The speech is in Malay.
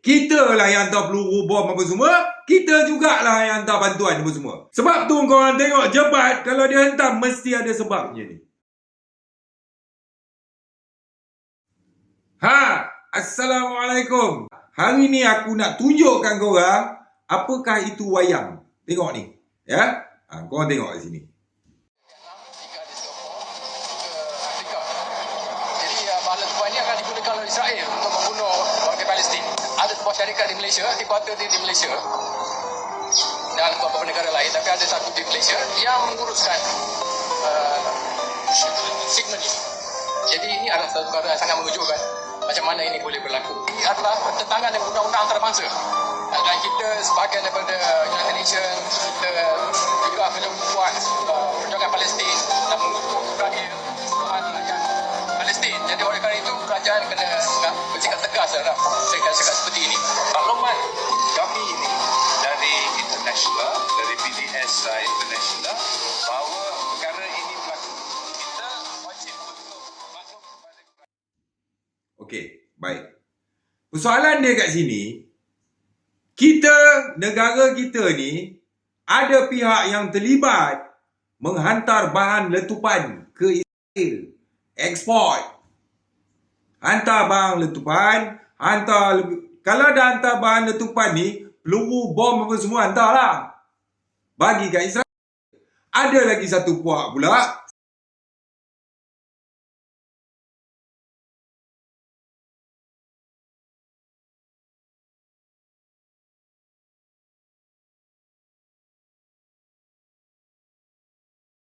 kita lah yang hantar peluru bom apa semua. Kita jugalah yang hantar bantuan apa semua. Sebab tu korang tengok jebat kalau dia hantar mesti ada sebabnya ni. Ha, Assalamualaikum. Hari ni aku nak tunjukkan korang apakah itu wayang. Tengok ni. Ya? Ha, korang tengok kat sini. oleh Israel Ada sebuah syarikat di Malaysia, headquarter dia di Malaysia dan beberapa negara lain. Tapi ada satu di Malaysia yang menguruskan uh, segmen ini. Jadi ini adalah satu perkara yang sangat mengejutkan macam mana ini boleh berlaku. Ini adalah pertentangan dengan undang-undang antarabangsa. Uh, Dan kita sebahagian daripada United Nations, kita juga menyebut uh, perjuangan Palestin dan mengutuk Israel rakyat Palestin. Jadi oleh kerana itu kerajaan kena bersikap tegas terhadap syarikat-syarikat international dari BDS international bahawa perkara ini berlaku kita wajib untuk maklum kepada Okey, baik. Persoalan dia kat sini, kita, negara kita ni, ada pihak yang terlibat menghantar bahan letupan ke Israel. Ekspor. Hantar bahan letupan, hantar... Kalau dah hantar bahan letupan ni, peluru, bom apa semua hantarlah. Bagi kat Israel. Ada lagi satu puak pula,